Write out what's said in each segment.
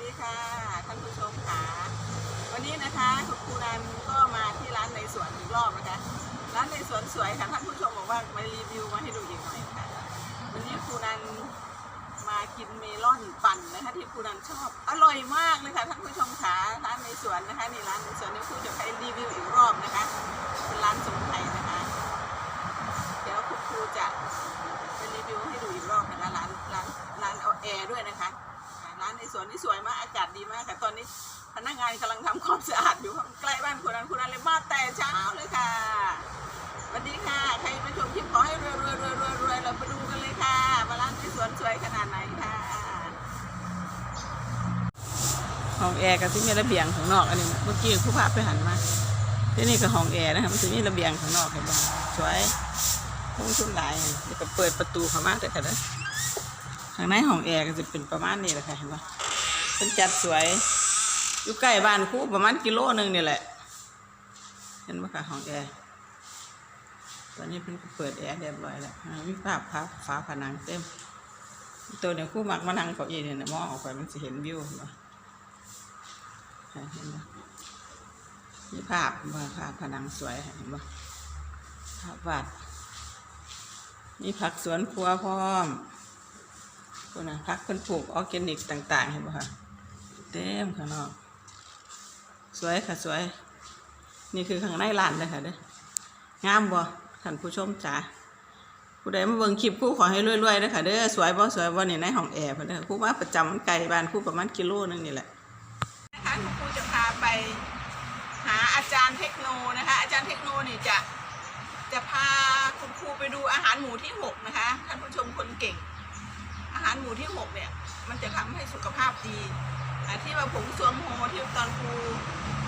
ดีค่ะท่านผู้ชมค่ะวันนี้นะคะคุณครูนันก็มาที่ร้านในสวนอีกรอบนะคะ ร้านในสวนสวยค่ะท่านผู้ชมบอกว่ามารีวิวมาให้ดูอีกหน่อยค่ะ วันนี้ครูนันมากินเมลอนปั่นนะคะที่ครูนันชอบ อร่อยมากเลยค่ะท่านผู้ชมค่ะร้านในสวนนะคะนี่ร้านในสวนนี่ครูจะไปรีวิวอีกรอบนะคะเป็นร้านสมุนไพรนะคะ เดี๋ยวคุณครูจะไปรีวิวให้ดูอีกรอบนะคะร้านร้านร้านเอาแอร์ด้วยนะคะอ่าร้าน ในสวนนี่สวยมากอากาศดีมากค่ะ ตอนนี้พนักงานกำลังทำความสะอาดอยู่ใกล้บ้านคุณนันคุณนันเลยมาแต่เช้าเลยค่ะสวัสดีค่ะ ใครมาชมคลิปขอให้รวยรวยรวยรวยรวยเราไปดูกันเลยค่ะมาร้านในสวนสวยขนาดไหนค่ะห้องแอร์กับที่มีระเบียงข้างนอกอันนี้เมื่อกี้ผู้พาพไปหันมาที่นี่ก็ห้องแอร์นะคะมันจะมีระเบียงข้างนอกเห็นบ้างสวยทุ่งชุนหลายเดี๋ยวก็เปิดประตูเข้ามาแต่ค่ะเด้อข้างในห้องแอร์ก็จะเป็นประมาณนี้แหละค่ะเห็นปะเป็นจัดสวย อยู่ใกล้บ้านคู่ประมาณกิโลหนึ่งนี่แหละ เห็นปะค่ะห้องแอร์ตอนนี้เพิ่นก็เปิดแอร์เรียบร้อยแล้วมีภาพพับฝาผนังเต็ม ตัวเนี่ยคู่มักมานั่งเก้าอี้เนี่ยนมองออกไปมันจะเห็นวิวเห็นปะค่ะเห็นปะมีภาพว่าภาพผนังสวยเห็นปะภาพวาดมีผักสวนครัวพร้อม คนนะผักคนปลูกออร์แกนิกต่าง ๆ เห็นปะคะเต็มข้างนอก สวยค่ะสวย นี่คือข้างในร้านเลยค่ะเด้องามบ่ท่านผู้ชมจ๋าผู้ใดมาเบิ่งคลิปคู่ขอให้รวยๆนะคะเด้อสวยบ่สวยบ่นี่ในห้องแอร์เพิ่นเด้อคู่มาประจำมันไกลบ้านคู่ประมาณกิโลนึงนี่แหละนะคะครูจะพาไปหาอาจารย์เทคโนนะคะ อาจารย์เทคโนนี่จะจะพาคุณครูไปดูอาหารหมูที่หกนะคะท่านผู้ชมคนเก่ง อาหารหมูที่หกเนี่ยมันจะทำให้สุขภาพดีที่ว่าผงซวงโฮที่ตอนครู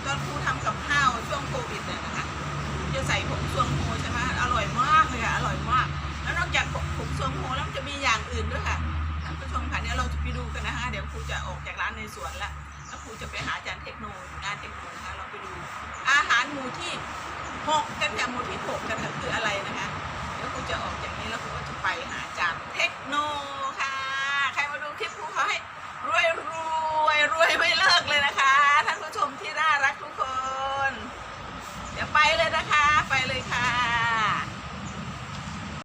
ตอนครูทำกับข้าวช่วงโควิดเนี่ยนะคะจะใส่ผงซวงโฮใช่ไหมอร่อยมากเลยอะอร่อยมาก แล้วนอกจากผงซวงโฮแล้วมันจะมีอย่างอื่นด้วยค่ะท่านผู้ชมค่ะเดี๋ยวเราจะไปดูกันนะคะเดี๋ยวครูจะออกจากร้านในสวนละแล้วครูจะไปหาอาจารย์เทคโนอยู่หน้าเทคโนนะคะเราไปดู อาหารหมูที่หกกันค่หมู่ที่หกกันคืออะไรนะคะเดี๋ยวกูจะออกจากนี้แล้วกูก็จะ